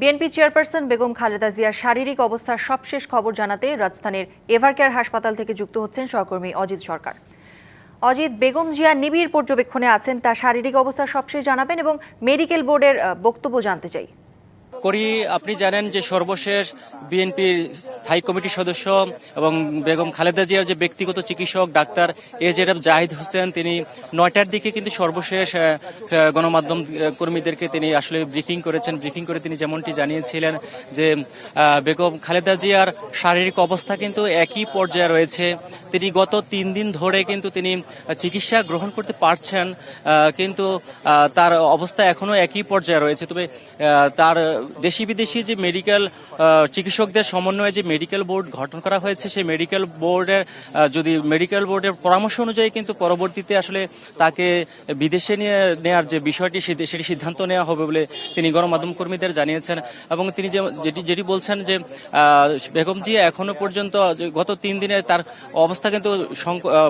BNP chairperson Begum Khaleda জিয়ার শারীরিক অবস্থার সবশেষ খবর জানাতে রাজধানীর এভারকেয়ার হাসপাতাল থেকে যুক্ত হচ্ছেন সহকর্মী অজিত সরকার। অজিত, বেগম জিয়া নিবিড় পর্যবেক্ষণে আছেন, তার শারীরিক অবস্থা সবশেষ জানাবেন এবং মেডিকেল বোর্ডের বক্তব্য জানতে চাই। করি, আপনি জানেন যে সর্বশেষ বিএনপির স্থায়ী কমিটির সদস্য এবং বেগম খালেদা জিয়ার যে ব্যক্তিগত চিকিৎসক doctor A Z Zahid Hossain, তিনি নয়টার দিকে কিন্তু সর্বশেষ গণমাধ্যম কর্মীদেরকে তিনি আসলে ব্রিফিং করেছেন। ব্রিফিং করে তিনি যেমনটি জানিয়েছিলেন যে বেগম খালেদা জিয়ার শারীরিক অবস্থা কিন্তু একই পর্যায়ে রয়েছে। তিনি গত তিন দিন ধরে কিন্তু তিনি চিকিৎসা গ্রহণ করতে পারছেন কিন্তু তার অবস্থা এখনও একই পর্যায়ে রয়েছে। তবে তার দেশি বিদেশি যে মেডিকেল চিকিৎসকদের সমন্বয়ে যে মেডিকেল বোর্ড গঠন করা হয়েছে সেই মেডিকেল বোর্ডের যদি মেডিকেল বোর্ডের পরামর্শ অনুযায়ী কিন্তু পরবর্তীতে আসলে তাকে বিদেশে নিয়ে নেওয়ার যে বিষয়টি সেটি সিদ্ধান্ত নেওয়া হবে বলে তিনি গণমাধ্যম কর্মীদের জানিয়েছেন। এবং তিনি যে যেটি যেটি বলছেন যে আহ, বেগম জি এখনও পর্যন্ত গত তিন দিনে তার অবস্থা কিন্তু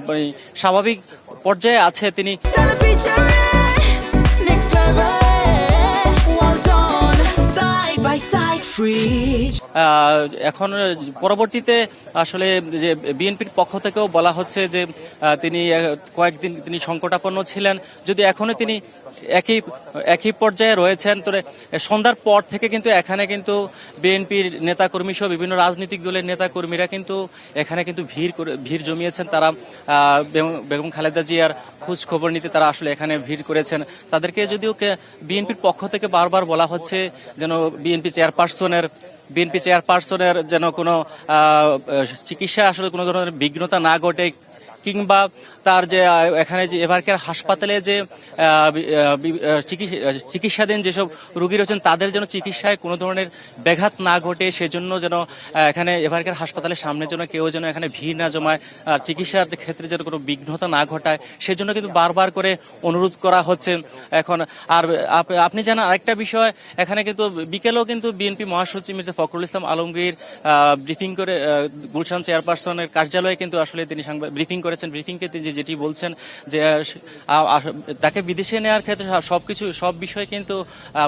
মানে স্বাভাবিক পর্যায়ে আছে। তিনি এখন পরবর্তীতে আসলে যে বিএনপির পক্ষ থেকেও বলা হচ্ছে যে তিনি কয়েকদিন তিনি সংকটাপন্ন ছিলেন। যদি এখনও তিনি একই একই পর্যায়ে রয়েছেন। তো সন্ধ্যার পর থেকে কিন্তু এখানে কিন্তু বিএনপির নেতাকর্মী সহ বিভিন্ন রাজনৈতিক দলের নেতাকর্মীরা কিন্তু এখানে কিন্তু ভিড় করে, ভিড় জমিয়েছেন। তারা বেগম- খালেদা জিয়ার খোঁজ খবর নিতে তারা আসলে এখানে ভিড় করেছেন। তাদেরকে যদিও বিএনপির পক্ষ থেকে বারবার বলা হচ্ছে যেন বিএনপি চেয়ারপারসনের বিএনপি চেয়ারপারসনের যেন কোনো চিকিৎসা আসলে কোনো ধরনের বিঘ্নতা না ঘটে কিংবা তার যে এখানে যে এবারকার হাসপাতালে যে চিকিৎসাধীন যেসব রোগী রয়েছেন, তাদের যেন চিকিৎসায় কোনো ধরনের ব্যাঘাত না ঘটে, সেজন্য যেন এখানে এবারকার হাসপাতালের সামনে যেন কেউ যেন এখানে ভিড় না জমায় আর চিকিৎসার ক্ষেত্রে যেন কোনো বিঘ্নতা না ঘটায়, সেজন্য কিন্তু বারবার করে অনুরোধ করা হচ্ছে। এখন আর আপনি জানেন আরেকটা বিষয়, এখানে কিন্তু বিকেলেও কিন্তু বিএনপি মহাসচিব মির্জা ফখরুল ইসলাম আলমগীর ব্রিফিং করে গুলশান চেয়ারপারসনের কার্যালয়ে কিন্তু আসলে তিনি ব্রিফিং করেছেন ব্রিফিংকে তিনি যেটি বলছেন যে তাকে বিদেশে নেওয়ার ক্ষেত্রে সব- সবকিছু, সব বিষয়ে কিন্তু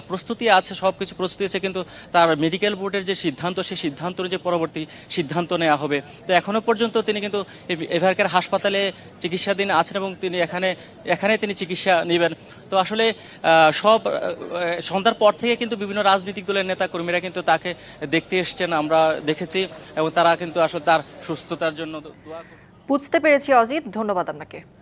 প্রস্তুতি আছে, সবকিছু প্রস্তুতি আছে, কিন্তু তার মেডিকেল বোর্ডের যে সিদ্ধান্ত, সেই সিদ্ধান্ত যে পরবর্তী সিদ্ধান্ত নেওয়া হবে তো এখনও পর্যন্ত তিনি কিন্তু এভ- এভারকার হাসপাতালে চিকিৎসাধীন আছেন এবং তিনি এখানে এখানে তিনি চিকিৎসা নেবেন তো আসলে সব সন্ধ্যার পর থেকে কিন্তু বিভিন্ন রাজনৈতিক দলের নেতা কর্মীরা কিন্তু তাকে দেখতে এসছেন, আমরা দেখেছি, এবং তারা কিন্তু আসলে তার সুস্থতার জন্য দোয়া। বুঝতে পেরেছি অজিত। ধন্যবাদ আপনাকে।